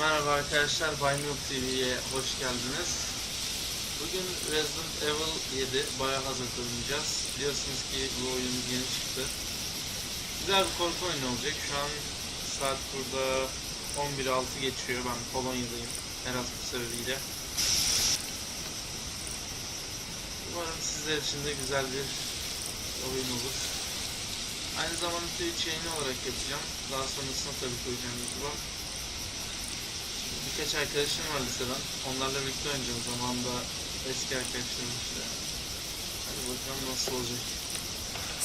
Merhaba arkadaşlar, Binary TV'ye hoş geldiniz. Bugün Resident Evil 7 bayağı hazır oynayacağız. Biliyorsunuz ki bu oyun yeni çıktı. Güzel bir korku oyunu olacak. Şu an saat burada 11.06 geçiyor. Ben Polonya'dayım. Erasmus sebebiyle. Umarım sizler için de güzel bir oyun olur. Aynı zamanda Twitch yayını olarak yapacağım. Daha sonrasında tabii koyacağım YouTube'a. Birkaç arkadaşım var liseden. Onlarla birlikte oynayacağım zamanında eski arkadaşlarım işte. Hadi bakalım nasıl olacak.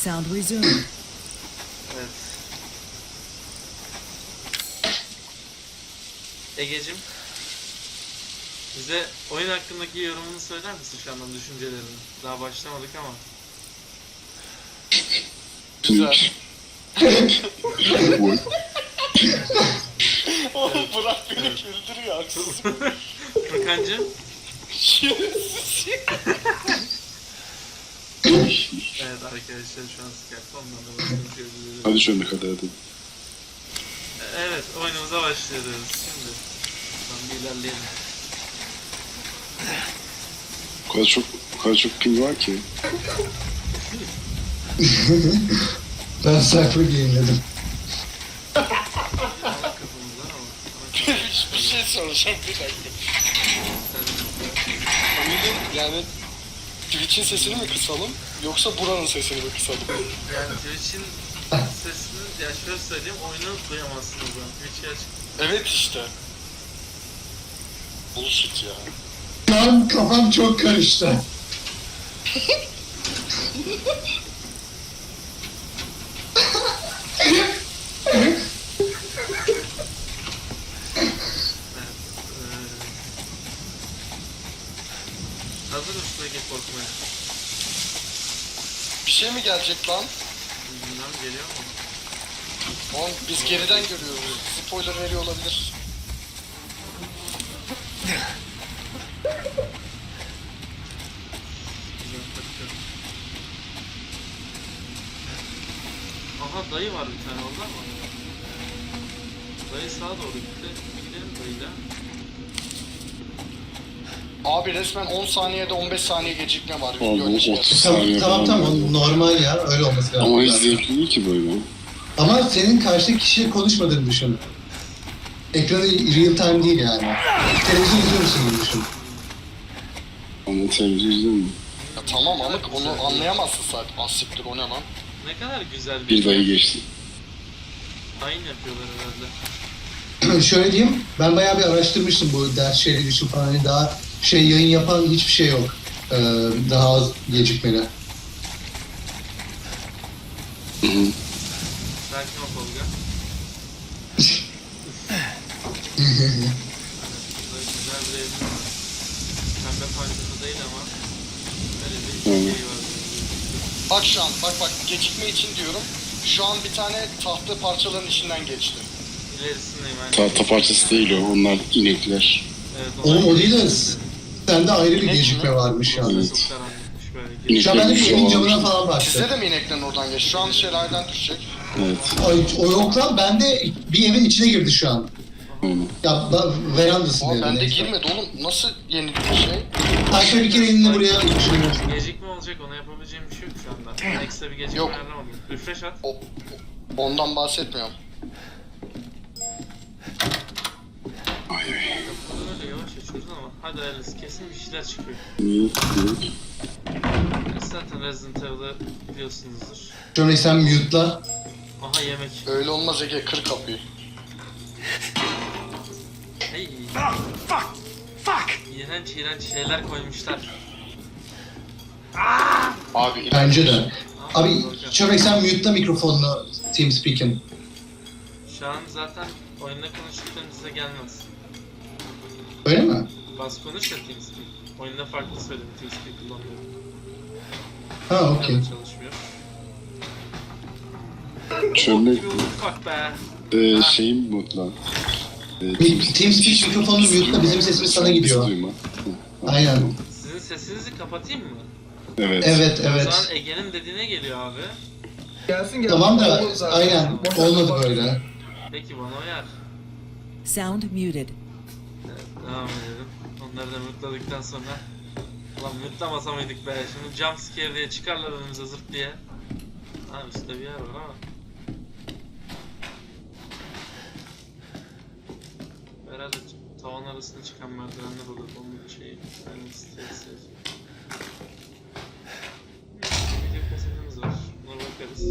Sound resumed. Evet. Egecim. Bize oyun hakkındaki yorumunu söyler misin şu andan düşüncelerini? Daha başlamadık ama. Güzel. Oğlum bırak beni güldürüyor haksız. Furkancığım. Evet arkadaşlar şu an Skype'da ondan da bakıyorum. Hadi şöyle hadi hadi. Evet oyunumuza başlıyoruz şimdi. Buradan bir ilerleyelim. O kadar çok, o kadar çok ping var ki. Ben sayfa giyinledim. Ama kafamızdan ama. Bir dakika. Oyunun yani Twitch'in sesini mi kısalım yoksa buranın sesini mi kısalım? Yani Twitch'in sesini ya şöyle söyleyeyim oyunu duyamazsınız ben. Twitch'i açık. Evet işte. Bullshit ya. Şu an kafam çok karıştı. Evet. Ee... Hazır mısın Ege korkmaya? Bir şey mi gelecek lan? Bilmem geliyor mu? Oğlum biz geriden görüyoruz. Spoiler veriyor olabilir. Aha dayı var bir tane orada mı? Dayı sağa doğru gitti. Gidelim dayıyla. Abi resmen 10 saniyede 15 saniye gecikme var. Abi Video içi 30 Tamam saniye tamam, falan tamam o normal ya öyle olması lazım. Ama hiç zevkli değil ki böyle. Ama senin karşıdaki kişiyle konuşmadığını düşün. Ekranı real time değil yani. Televizyon izliyor musun gibi düşün. Ama televizyon izlemiyor. Ya tamam ama onu anlayamazsın zaten. Ah siktir o ne lan? Ne kadar güzel Bir dayı geçti. Hain yapıyorlar herhalde. Şöyle diyeyim, ben bayağı bir araştırmıştım bu ders şeyleri için falan. Hani daha şey yayın yapan hiçbir şey yok. Ee, daha az gecikmeli. Hı hı. Sakin ol Tolga. Burada güzel bir evim var. Pembe parçası değil ama öyle bir Hı. şey var. Bak şu an bak bak gecikme için diyorum. Şu an bir tane tahta parçaların içinden geçti. İlerisindeyim ben. Tahta parçası değil o. Onlar inekler. Evet, Oğlum o değil de de. Sende ayrı bir gecikme varmış yani. Evet. An ben de bir Şey evin camına falan Sizde baktım. de mi ineklerin oradan geçti? Şu an şeylerden düşecek. Evet. Ay, o yok lan, bende bir evin içine girdi şu an. Ya da, verandasında Ama bende girmedi oğlum. Nasıl yeni bir şey? Ayşe bir kere elini buraya düşürüyor. Gecikme olacak ona yapabileceğim bir şey yok şu anda. Ekstra bir gecikme Yok. ayarlamadım. Refresh at. O, ondan bahsetmiyorum. Ay ay. Açıyoruz ama hadi hayırlısı kesin bir şeyler çıkıyor. Yani zaten Resident Evil'ı biliyorsunuzdur. Şöyle sen mute'la. Aha yemek. Öyle olmaz Ege kır kapıyı. Hey. İğrenç iğrenç şeyler koymuşlar. Abi Bence de. Ah, Abi Volkan. Çömek sen mute'la mikrofonunu TeamSpeak'in. Şu an zaten oyunda konuştuklarım size gelmez. Öyle mi? Bas konuş ya TeamSpeak. Oyunda farklı söyledim TeamSpeak kullanıyorum. Ha Okay. okey. çalışmıyor. Çömlek Oh, you fuck be. e, şeyim bu lan. E, Mi- TeamSpeak mikrofonunu mute'la bizim sesimiz sana gidiyor. Duyma. Aynen. Sizin sesinizi kapatayım mı? Evet. Evet O evet. zaman Ege'nin dediğine geliyor abi. Gelsin gelsin. Tamam da aynen olmadı böyle. Peki bana uyar. Sound muted. Devam edelim. Onları da mutladıktan sonra Ulan mutlamasa mıydık be? Şimdi jump scare diye çıkarlar önümüze zırt diye. Ha üstte bir yer var ama. Herhalde tavan arasına çıkan merdivenler olur. Onun şeyi. Yani sitesi. Video kasetimiz var. Buna bakarız.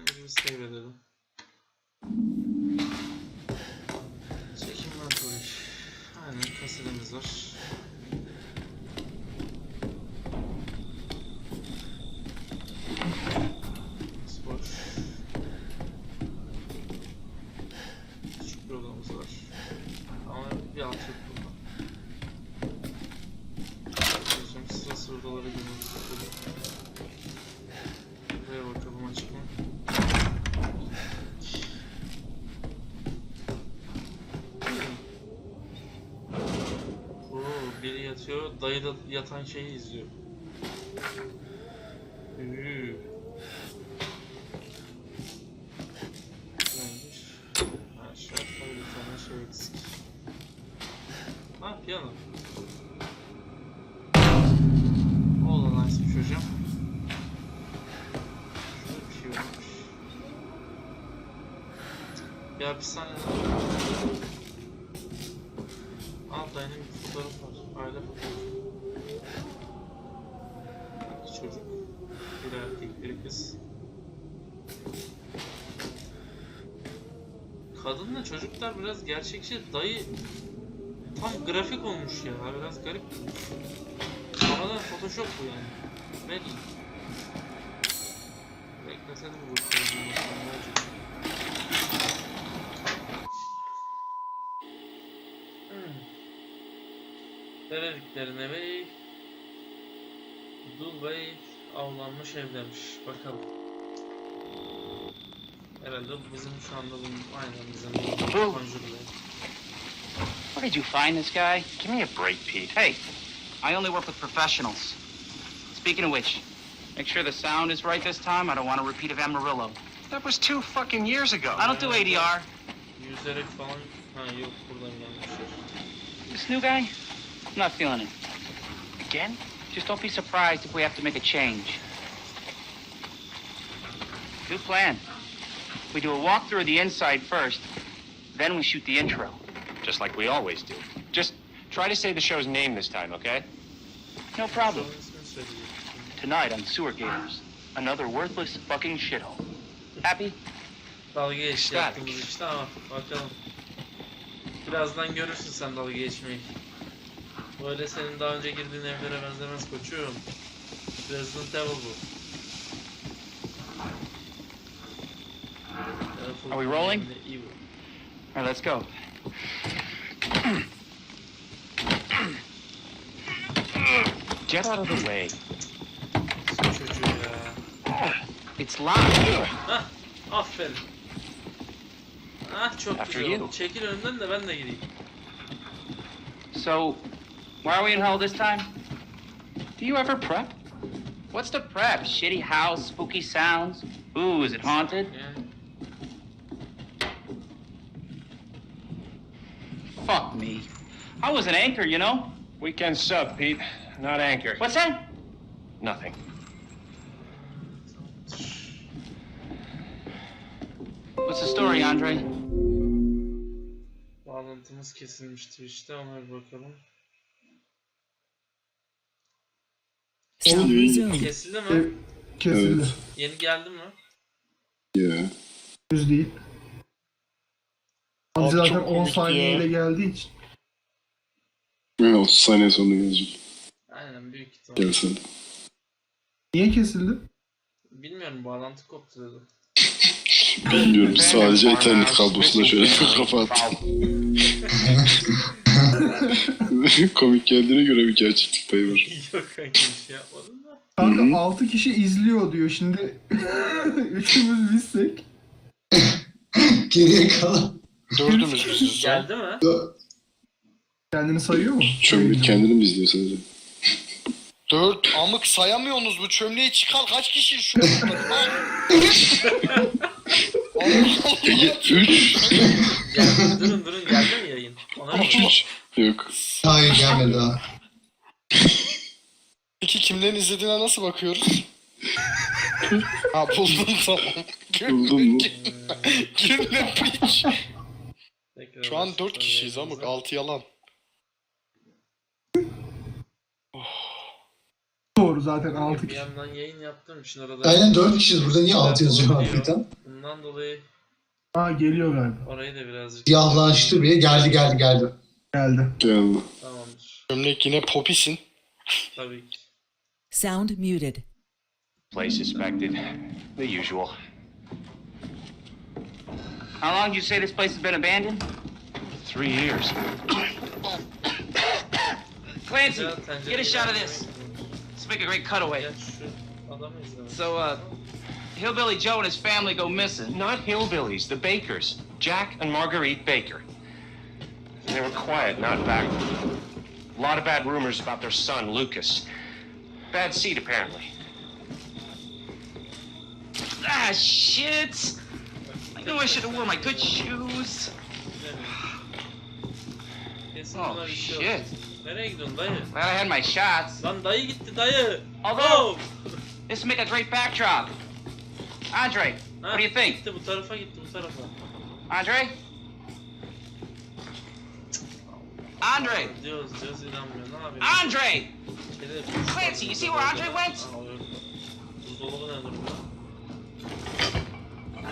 Önce bir save edelim. Çekim inventory. Aynen kasetimiz var. Spor. Küçük bir odamız var. Ama bir alt yok burada. Hocam sıra sıra odalara girmemiz gerekiyor. Buraya bakalım açık mı? Oo, biri yatıyor, dayı da yatan şeyi izliyor. Üü. Neymiş? Ha, şartlar bir tane şey eksik. Ha, piyano. O da nice'miş hocam. Şurada bir şey varmış. Bir hapishane Aa dayının fotoğrafı var. Aile fotoğrafı. Biri erkek, biri kız. Kadınla çocuklar biraz gerçekçi. Dayı tam grafik olmuş ya. Biraz garip. Tamamen photoshop bu yani. Belki. Beklesene bu kadını bakalım ne olacak. Hmm. Bey. Dulbey avlanmış evlenmiş. Bakalım. Herhalde bizim şu anda aynen bizim Where did you find this guy? Give me a break, Pete. Hey, I only work with professionals. Speaking of which, make sure the sound is right this time. I don't want a repeat of Amarillo. That was two fucking years ago. I don't do ADR. Yüzerek falan. Ha yok buradan gelmişler. This new guy, I'm not feeling it. Again? Just don't be surprised if we have to make a change. Good plan. We do a walkthrough of the inside first, then we shoot the intro. Just like we always do. Just try to say the show's name this time, okay? No problem. Sonra ismini söyleyecektim. Tonight on Sewer Gators, another worthless fucking shithole. Happy? Dalga geçti Static. yaptığımız işte ama bakalım. Birazdan görürsün sen dalga geçmeyi. Böyle senin daha önce girdiğin evlere benzemez koçum. Resident Evil bu. Are we rolling? Evil. All right, let's go. Get out of the way. It's locked. Hah, aferin. Ah çok After güzel you. Çekil önünden de ben de gireyim. So, why are we in hell this time? Do you ever prep? What's the prep? Shitty house, spooky sounds? Ooh, is it haunted? Yani Fuck me. I was an anchor, you know? Weekend sub, Pete. Not anchor. What's that? Nothing. What's the story, Andre? bağlantımız kesilmiş Twitch'te ona bir bakalım. Resumed. Kesildi mi? Evet. Kesildi. Evet. Yeni geldi mi? Ya. Düz değil. Abi Abi zaten çok 10 komik saniyeyle geldiği için. Ben 30 saniye sonra gelecek. Aynen büyük ihtimal. Gelsene. Niye kesildi? Bilmiyorum bağlantı koptu dedi. Bilmiyorum. Sadece ethernet kablosuna şöyle bir kafa attım. Komik geldiğine göre bir gerçeklik payı var. Yok kanka bir şey yapmadım da. Kanka Hı hı. 6 kişi izliyor diyor şimdi. Üçümüz bizsek. Geriye kalan. Dördümüz biziz. Geldi mi? Kendini sayıyor mu? Çömlek kendini mi izliyor sadece? Dört amık sayamıyorsunuz bu çömleği çıkar kaç kişi şu anda? Allah Allah. Peki 3 Geldi. durun durun geldi mi? Ona 3 yok. Hayır gelmedi daha. Peki kimlerin izlediğine nasıl bakıyoruz? ha buldum tamam. Buldun mu? Gülme piç. Şu an başlıktan 4 kişiyiz ama yayınımıza. 6 yalan. Doğru zaten 6 Bir kişi. yandan yayın yaptığım için arada... Aynen 4 kişiyiz. Burada niye 6 yazıyor hakikaten? Bundan dolayı Aa geliyor galiba. orayı da birazcık... Siyahlaştı bile. Geldi geldi geldi. Geldi. Geldi. Tamamdır. Gömlek yine popisin. Tabii ki. Sound muted. Place suspected. The usual. How long did you say this place has been abandoned? Three years. Clancy, get a shot of this. Let's make a great cutaway. So, uh, Hillbilly Joe and his family go missing. Not hillbillies, the Bakers. Jack and Marguerite Baker. They were quiet, not backward. A lot of bad rumors about their son, Lucas. Bad seed, apparently. Ah, shit! I knew I should have worn my good shoes. Kesin Oh, buna bir şey shit. oldu. Nereye gidiyorsun dayı? Glad I had my shots. Lan dayı gitti dayı. Although, Oh! this would make a great backdrop. Andre, Ha, what do you think? Gitti bu tarafa gitti bu tarafa. Andre? Andre! Diyoruz diyoruz inanmıyor. Ne yapayım? Andre! Clancy, you see where Andre went? Aa, o yok. Buzdolabı ne durumda? Ha,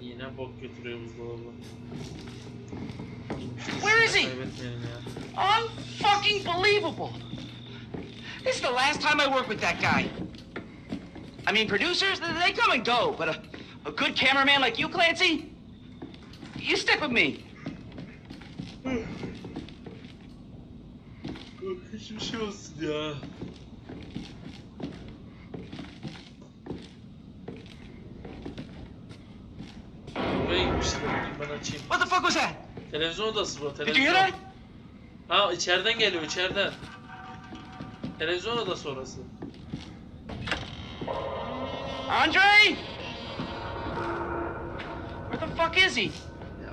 yine bok götürüyor buzdolabı. Where is he? Unfucking believable! This is the last time I work with that guy. I mean, producers, they come and go, but a, a good cameraman like you, Clancy, you stick with me. Şey olsun ya. Buraya gitmişler. Ben açayım. What the fuck was that? Televizyon odası bu. Did you Televizyon. hear that? Ha içeriden geliyor içeriden. Televizyon odası orası. Andre? Where the fuck is he?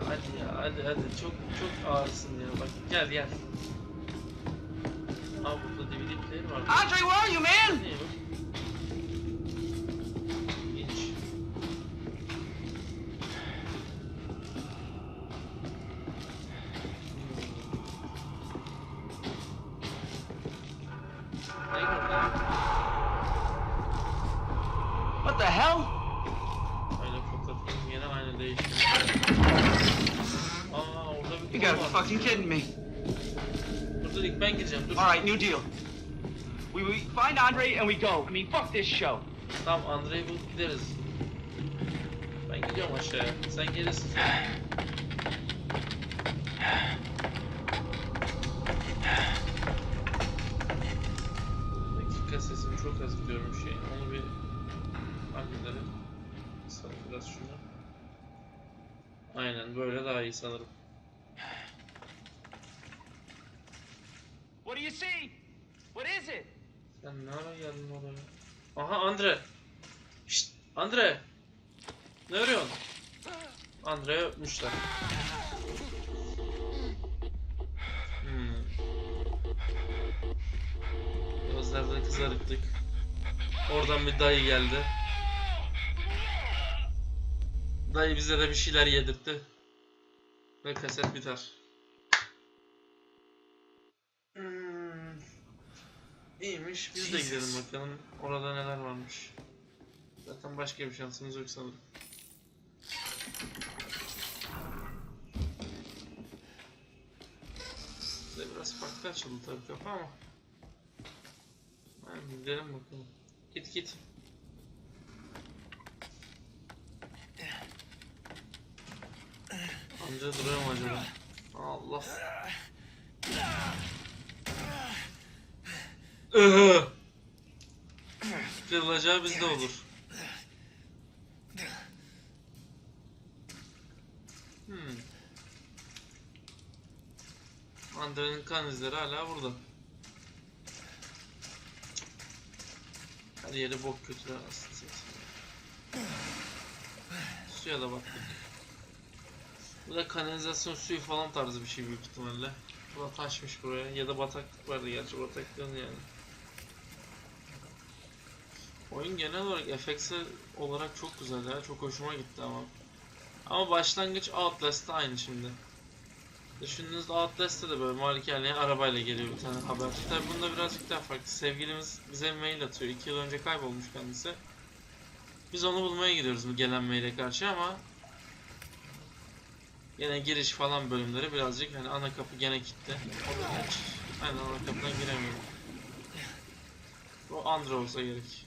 Hadi ya hadi hadi çok çok ağırsın ya bak gel gel. Aa burada DVD player var. Andre, where are you, man? You gotta be fucking kidding me. Dur dur ilk ben gireceğim dur. All right, new deal. We, we find Andre and we go. I mean, fuck this show. Tamam Andrei'yi bulup gideriz. Ben gidiyorum aşağıya. Sen gelirsin. Dakika sesimi çok az gidiyorum şey. Onu bir halledelim. Sal biraz şunu. Aynen böyle daha iyi sanırım. What do you see? What is it? Sen ne ara geldin oraya? Aha Andre. Şşt Andre. Ne arıyorsun? Andre'yi öpmüşler. Hmm. Gözlerden kızarıklık. Oradan bir dayı geldi. Dayı bize de bir şeyler yedirtti. Ve kaset biter. İyiymiş. Biz de gidelim bakalım. Orada neler varmış. Zaten başka bir şansımız yok sanırım. Size biraz farklı açıldı tabii kafa ama. Hadi gidelim bakalım. Git git. Amca duruyor mu acaba? Allah. Kırılacağı bizde olur. Hmm. Andre'nin kan izleri hala burada. Her yeri bok götürüyor aslında. Suya da baktık. Bu da kanalizasyon suyu falan tarzı bir şey büyük ihtimalle. Bu da taşmış buraya ya da bataklık vardı gerçi bataklığın yani. Oyun genel olarak FX olarak çok güzel ya. Çok hoşuma gitti ama. Ama başlangıç Outlast'ta aynı şimdi. Düşündüğünüzde Outlast'ta da böyle malikaneye arabayla geliyor bir tane haber. Tabi bunda birazcık daha farklı. Sevgilimiz bize mail atıyor. 2 yıl önce kaybolmuş kendisi. Biz onu bulmaya gidiyoruz bu gelen maile karşı ama Yine giriş falan bölümleri birazcık hani ana kapı gene kilitli. Aynen ana kapıdan giremiyorum. O Andra olsa gerek.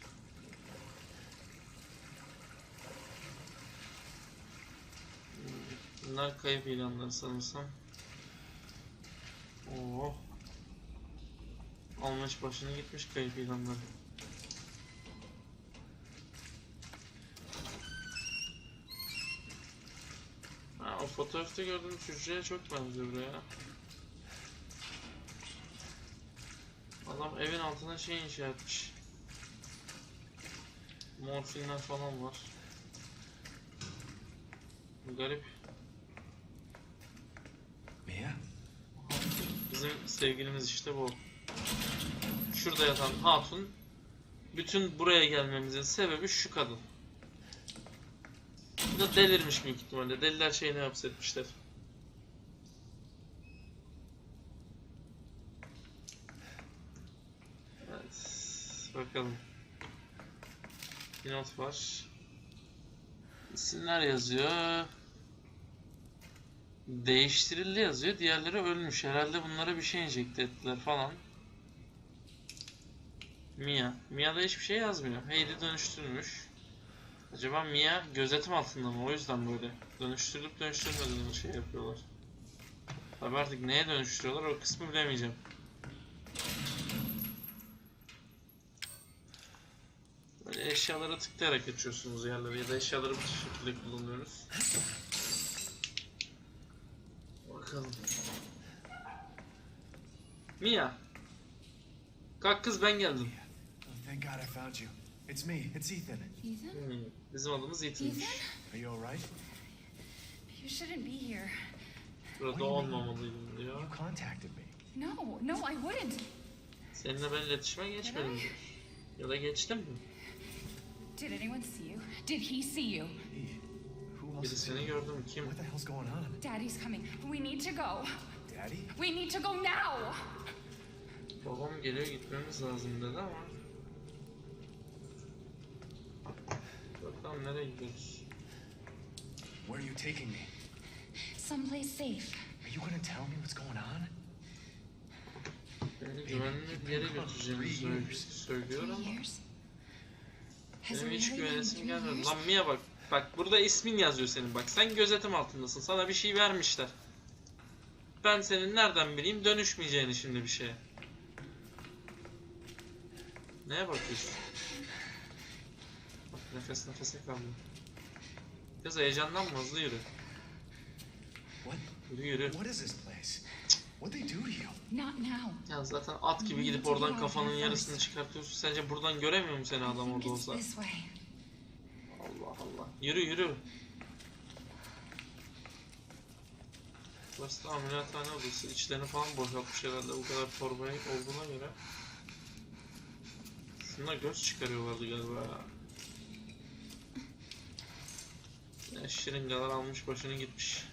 Bunlar kayıp ilanları sanırsam. Oo. Almış başını gitmiş kayıp ilanları. Ha, o fotoğrafta gördüğüm çocuğa çok benziyor buraya. Adam evin altına şey inşa etmiş. Morfinler falan var. Garip. Bizim sevgilimiz işte bu. Şurada yatan hatun. Bütün buraya gelmemizin sebebi şu kadın. Bu da delirmiş büyük ihtimalle. Deliler şeyini hapsetmişler. Evet. Bakalım. Bir not var. İsimler yazıyor. Değiştirildi yazıyor. Diğerleri ölmüş. Herhalde bunlara bir şey enjekte ettiler falan. Mia. Mia'da hiçbir şey yazmıyor. Heidi dönüştürmüş. Acaba Mia gözetim altında mı? O yüzden böyle dönüştürüp dönüştürmediğini şey yapıyorlar. Tabi artık neye dönüştürüyorlar o kısmı bilemeyeceğim. Böyle eşyalara tıklayarak açıyorsunuz yerleri ya da eşyaları bu şekilde kullanıyoruz. Bakalım. Mia. Kalk kız ben geldim. Thank God I found you. It's me. It's Ethan. Ethan? Hmm, Bizim adımız Ethan'mış. Ethan? Are you alright? You shouldn't be here. Burada olmamalıydım diyor. You contacted me. No, no, I wouldn't. Seninle ben iletişime geçmedim. Ya da geçtim mi? Did anyone see you? Did he see you? Else Biri seni gördüm kim? What the hell's going on? Daddy's coming. We need to go. Daddy? We need to go now. Babam geliyor gitmemiz lazım dedi ama. Bakalım nereye gidiyoruz? Where are you taking me? Someplace safe. Are you gonna tell me what's going on? Beni güvenli bir yere götüreceğini söylüyor Three ama years? Has it benim hiç güvenesim gelmedi. Lan Mia bak. Bak burada ismin yazıyor senin bak. Sen gözetim altındasın. Sana bir şey vermişler. Ben senin nereden bileyim dönüşmeyeceğini şimdi bir şeye. Neye bakıyorsun? Bak nefes nefese kaldım. Kız heyecanlanma hızlı yürü. What? Yürü yürü. What is this place? What they do to you? Not now. Ya zaten at gibi gidip oradan kafanın yarısını çıkartıyorsun. Sence buradan göremiyor mu seni adam orada olsa? Allah Allah. Yürü yürü. Burası da ameliyathane odası. İçlerini falan boşaltmış herhalde bu kadar torbayı olduğuna göre. Şuna göz çıkarıyorlardı galiba ya. Ya şırıngalar almış başını gitmiş.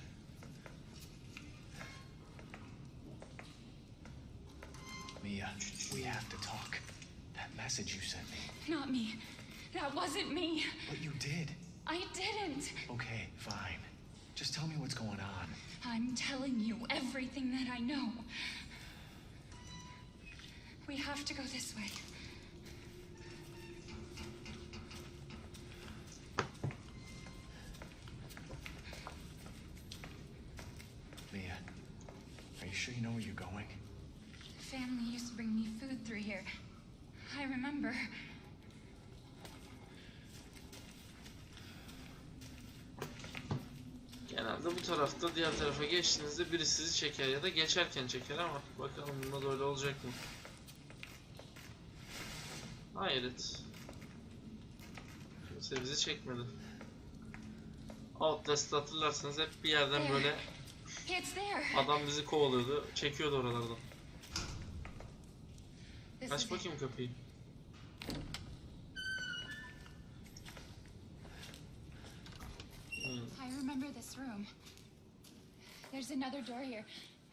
Mia, we have to talk. That message you sent me. Not me. That wasn't me. But you did. I didn't. Okay, fine. Just tell me what's going on. I'm telling you everything that I know. We have to go this way. Mia, are you sure you know where you're going? Family used to bring me food through here. I remember. Genelde bu tarafta diğer tarafa geçtiğinizde biri sizi çeker ya da geçerken çeker ama bakalım bunda da öyle olacak mı? Hayret. Kimse bizi çekmedi. Outlast'ı hatırlarsanız hep bir yerden böyle adam bizi kovalıyordu. Çekiyordu oralardan. Aç bakayım kapıyı. Hmm. I remember this room. There's another door here.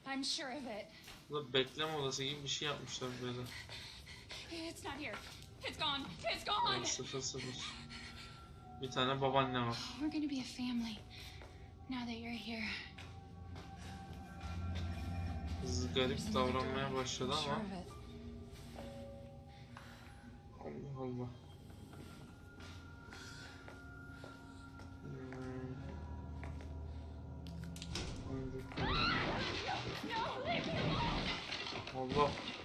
I'm sure of it. Burada bekleme odası gibi bir şey yapmışlar böyle. It's not here. It's gone. It's gone. Sıfır sıfır. Bir tane babaanne var. We're gonna be a family now that you're here. Kız garip davranmaya başladı ama. Allah Allah. Hangi- Allah.